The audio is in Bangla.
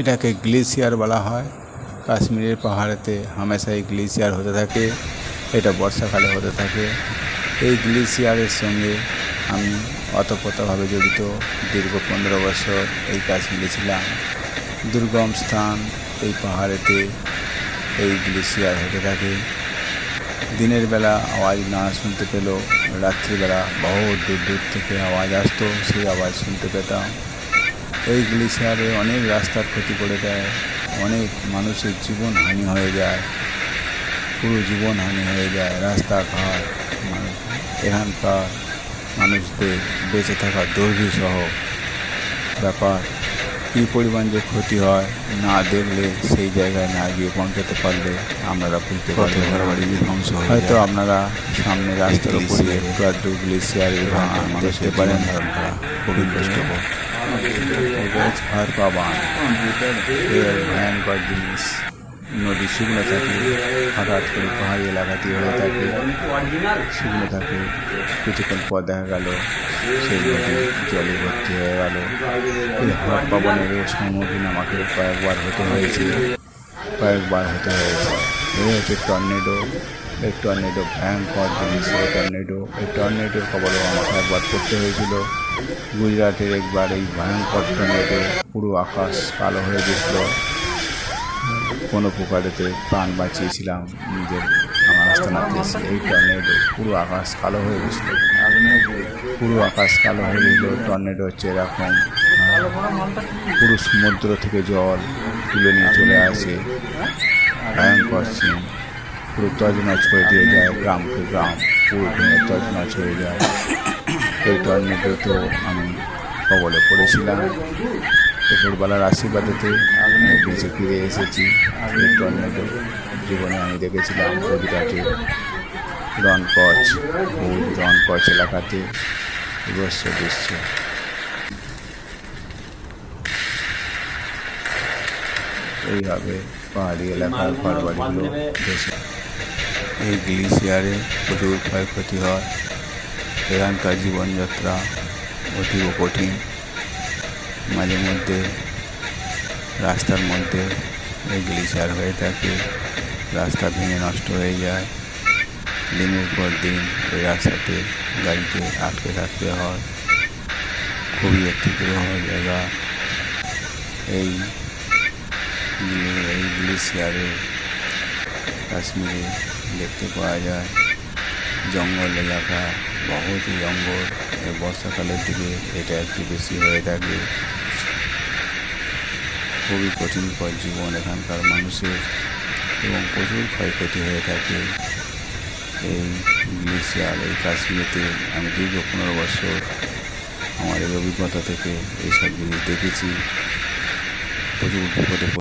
এটাকে গ্লেসিয়ার বলা হয়। কাশ্মীরের পাহাড়েতে হামেশাই গ্লেসিয়ার হতে থাকে, এটা বর্ষাকালে হতে থাকে। এই গ্লেসিয়ারের সঙ্গে আমি অতপ্রতভাবে জড়িত। দীর্ঘ পনেরো বছর এই কাশ্মীরে ছিলাম দুর্গম স্থান, এই পাহাড়েতে এই গ্লেসিয়ার হতে থাকে। দিনের বেলা আওয়াজ না শুনতে পেলেও রাত্রিবেলা বহু দূর দূর থেকে আওয়াজ আসতো, সেই আওয়াজ শুনতে পেতাম। এই গ্লেসিয়ারে অনেক রাস্তার ক্ষতি করে দেয় অনেক মানুষের জীবন হানি হয়ে যায় পুরো জীবন হানি হয়ে যায় রাস্তাঘাট মানুষ এখানকার মানুষদের বেঁচে থাকার দুর্বিসহ ব্যাপার। কী পরিমাণ যে ক্ষতি হয় না দেখলে সেই জায়গায় না গিয়ে পৌঁছাতে পারলে আপনারা বুঝতে পারবেন ধ্বংস হয়তো আপনারা সামনে রাস্তার উপরে একটু আধটু গ্লেসিয়ারে দেখতে পারেন ধারণ করা খুবই কষ্টকর। রোজ ভার পাবান এর ভয়ঙ্কর জিনিস নদী শুকনো থাকে হঠাৎ করে পাহাড়ি এলাকা দিয়ে হয়ে থাকে শুকনো থাকে কিছুক্ষণ পর দেখা গেল। সেই নদী জলে ভর্তি হয়ে গেল। এই হঠাৎ পাবনেরও সম্মুখীন আমাকে কয়েকবার হতে হয়েছে। কয়েকবার হতে হয়েছে। এই হচ্ছে টর্নেডো। এই টর্নেডো ভয়ঙ্কর জিনিস। টর্নেডো, এই টর্নেডোর খবরও আমাকে একবার পড়তে হয়েছিল। গুজরাটের একবার এই ভয়ঙ্কর টর্নেডো পুরো আকাশ কালো হয়ে গেছিল। কোনো প্রকারেতে প্রাণ বাঁচিয়েছিলাম নিজের আমার আস্তানাতে। এই টর্নেডো পুরো আকাশ কালো হয়ে গেছিল। পুরো আকাশ কালো হয়ে গেছিল। টর্নেডো হচ্ছে এরকম, পুরো সমুদ্র থেকে জল তুলে নিয়ে চলে আসে। ভয়ঙ্কর সিন পুরো তজনজ করে দিয়ে যায় গ্রামকে গ্রাম। পুরো তজনজ হয়ে যায়। এই টর্নেডো তো আমি কবলে পড়েছিলাম উপরবেলার আশীর্বাদেতে আমি বেঁচে ফিরে এসেছি। এই টর্নেডো জীবনে আমি দেখেছিলাম কবিতাটি রনকচ ভুজ রনকচ এলাকাতে বিভৎস দৃশ্য। এইভাবে পাহাড়ি এলাকার ঘরবাড়িগুলো এই গ্লেসিয়ারে প্রচুর ক্ষয়ক্ষতি হয়। এখানকার জীবনযাত্রা অতীব কঠিন। মাঝে মধ্যে রাস্তার মধ্যে গ্লেসিয়ার হয়ে থাকে, রাস্তা ভেঙে নষ্ট হয়ে যায়। দিনের পর দিন এই রাস্তাতে গাড়িতে আটকে থাকতে হয়। খুবই একটি দুরূহ জায়গা। এই এই গ্লেসিয়ারে কাশ্মীরে দেখতে পাওয়া যায়। জঙ্গল এলাকা বহুতই এই বর্ষাকালের দিকে এটা একটু বেশি হয়ে থাকে। খুবই কঠিনকর জীবন এখানকার মানুষের এবং প্রচুর ক্ষয়ক্ষতি হয়ে থাকে। এই গ্লেসিয়ার এই কাশ্মীরেতে আমি দীর্ঘ পনেরো বছর আমার এই অভিজ্ঞতা থেকে এইসব জিনিস দেখেছি। প্রচুর বিপদে